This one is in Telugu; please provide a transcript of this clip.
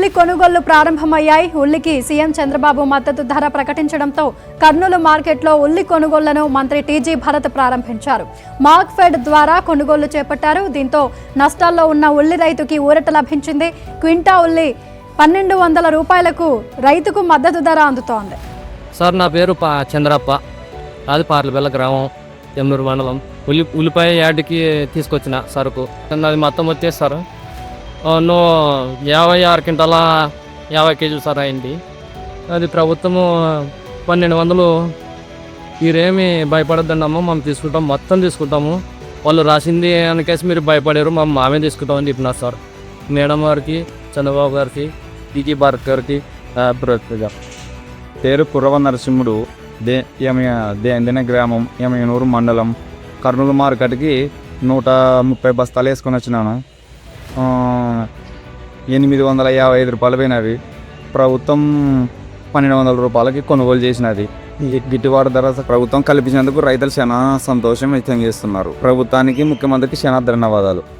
ఉల్లి కొనుగోళ్ళు ప్రారంభమయ్యాయి. ఉల్లికి సీఎం చంద్రబాబు మద్దతు ధర ప్రకటించడంతో కర్నూలు మార్కెట్లో ఉల్లి కొనుగోళ్ళను మంత్రి టీజీ భరత్ ప్రారంభించారు. మార్క్ ఫెడ్ ద్వారా కొనుగోళ్ళు చేపట్టారు. దీంతో నష్టాల్లో ఉన్న ఉల్లి రైతుకి ఊరట లభించింది. క్వింటా ఉల్లి పన్నెండు వందల రూపాయలకు రైతుకు మద్దతు ధర అందుతోంది. సార్ నా పేరు పా చంద్రప్ప. అది పార్లబెల్ల గ్రామం ఎమ్మూరు మండలం. ఉల్లి ఉల్లిపాయ యార్డ్కి తీసుకొచ్చిన సరుకు. అది మొత్తం వచ్చేసి సార్ నో యాభై ఆరు క్వింటాల యాభై కేజీలు సార్ అయింది. అది ప్రభుత్వము పన్నెండు వందలు. మీరేమి భయపడద్దండి మనం మేము తీసుకుంటాం మొత్తం తీసుకుంటాము. వాళ్ళు రాసింది అనకేసి మీరు భయపడారు మా మామే తీసుకుంటామని చెప్పినారు సార్. మేడం గారికి చంద్రబాబు గారికి టీజీ భారత్ గారికి పేరు కుర్రవ నరసింహుడు దే దేందిన గ్రామం యమయనూరు మండలం కర్నూలు మార్కెట్కి నూట ముప్పై బస్తాలు వేసుకొని వచ్చినాను. ఎనిమిది వందల యాభై ఐదు రూపాయలు పోయినవి. ప్రభుత్వం పన్నెండు వందల రూపాయలకి కొనుగోలు చేసినది. గిట్టుబాటు ధర ప్రభుత్వం కల్పించినందుకు రైతులు చాలా సంతోషం వ్యక్తం చేస్తున్నారు. ప్రభుత్వానికి ముఖ్యమంత్రికి చాలా ధన్యవాదాలు.